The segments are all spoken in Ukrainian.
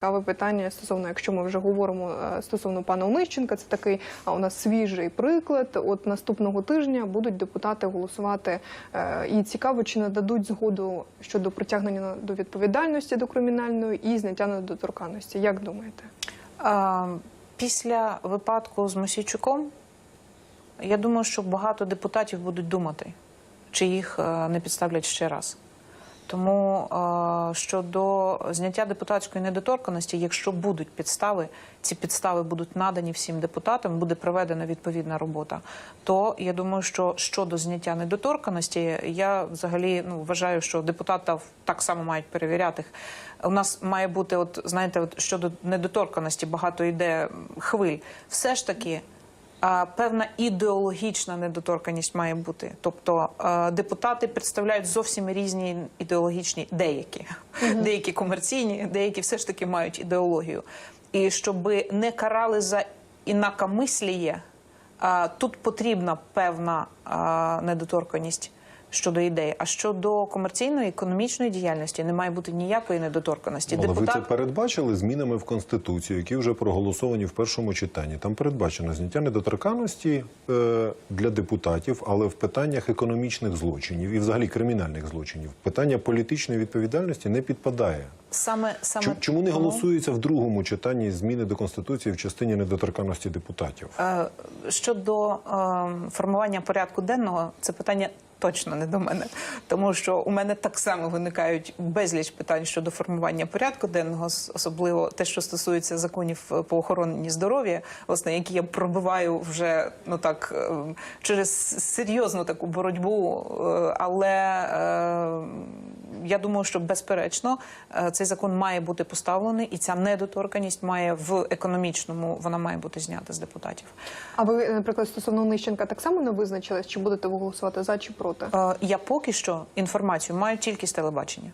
Цікаве питання стосовно, якщо ми вже говоримо е, стосовно пана Онищенка, це такий а, у нас свіжий приклад. От наступного тижня будуть депутати голосувати. е, І цікаво, чи нададуть згоду щодо притягнення до відповідальності до кримінальної і зняття недоторканності. Як думаєте? Після випадку з Мосійчуком, я думаю, що багато депутатів будуть думати, чи їх е, не підставлять ще раз. Тому е, щодо зняття депутатської недоторканості, якщо будуть підстави, ці підстави будуть надані всім депутатам, буде проведена відповідна робота. То я думаю, що щодо зняття недоторканості, я взагалі ну вважаю, що депутатів так само мають перевіряти. У нас має бути, от знаєте, от щодо недоторканості багато йде хвиль. Все ж таки. Певна ідеологічна недоторканність має бути. Тобто депутати представляють зовсім різні ідеологічні деякі, деякі комерційні, деякі все ж таки мають ідеологію. І щоб не карали за інакомисліє, тут потрібна певна недоторканість. Щодо ідей. А щодо комерційної економічної діяльності не має бути ніякої недоторканості. Але ви це передбачили змінами в конституцію, які вже проголосовані в першому читанні. Там передбачено зняття недоторканності е, для депутатів, але в питаннях економічних злочинів і взагалі кримінальних злочинів питання політичної відповідальності не підпадає. Саме саме Чому, чому не голосується в другому читанні зміни до конституції в частині недоторканності депутатів? Е, Щодо е, формування порядку денного, це питання точно не до мене, тому що у мене так само виникають безліч питань щодо формування порядку денного, особливо те, що стосується законів е, по охороні здоров'я, власне, які я пробиваю вже ну так через серйозну таку боротьбу, але е, я думаю, що безперечно е, цей закон має бути поставлений, і ця недоторканність має в економічному вона має бути знята з депутатів. А ви, наприклад, стосовно Нищенка так само не визначились, чи будете ви голосувати за чи проти? Е, Я поки що інформацію маю тільки з телебачення.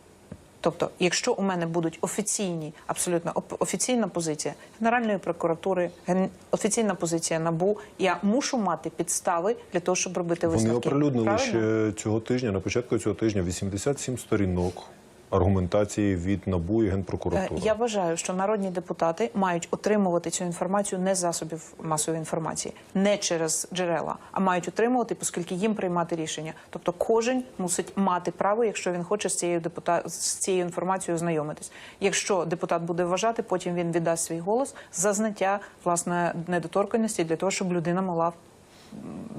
Тобто, якщо у мене будуть офіційні, абсолютно офіційна позиція Генеральної прокуратури, ген- офіційна позиція НАБУ, я мушу мати підстави для того, щоб робити Вони оприлюднили ще цього тижня, на початку цього тижня, 87 сторінок аргументації від НАБУ і Е, Генпрокуратури. Я вважаю, що народні депутати мають отримувати цю інформацію не з засобів масової інформації, не через джерела, а мають отримувати, оскільки їм приймати рішення. Тобто, кожен мусить мати право, якщо він хоче з цією депутат з цією інформацією ознайомитись. Якщо депутат буде вважати, потім він віддасть свій голос за зняття власне недоторканності для того, щоб людина могла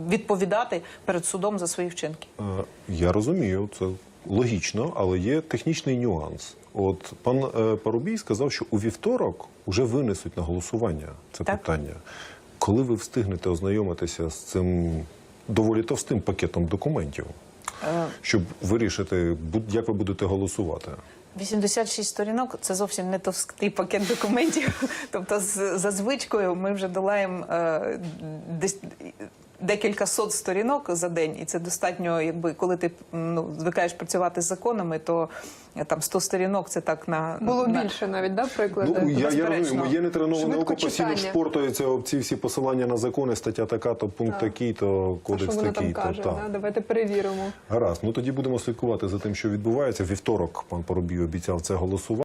відповідати перед судом за свої вчинки. Е, Я розумію, це логічно, але є технічний нюанс. От пан е, Парубій сказав, що у вівторок вже винесуть на голосування це Так. питання. Коли ви встигнете ознайомитися з цим доволі товстим пакетом документів, Е, щоб вирішити, як ви будете голосувати? 86 сторінок це зовсім не товстий пакет документів. Тобто, за звичкою ми вже долаємо е, десь. Декілька сот сторінок за день, і це достатньо, якби коли ти ну звикаєш працювати з законами, то е, там 100 сторінок це так на Було на, більше навіть, да, приклади? Ну, я, я розумію, моє нетреноване око постійно шпортається об ці всі посилання на закони, стаття така, то пункт Так. такий, то кодекс такий. то каже? так. Да? Давайте перевіримо. Гаразд, ну тоді будемо слідкувати за тим, що відбувається. Вівторок пан Поробій обіцяв це голосувати.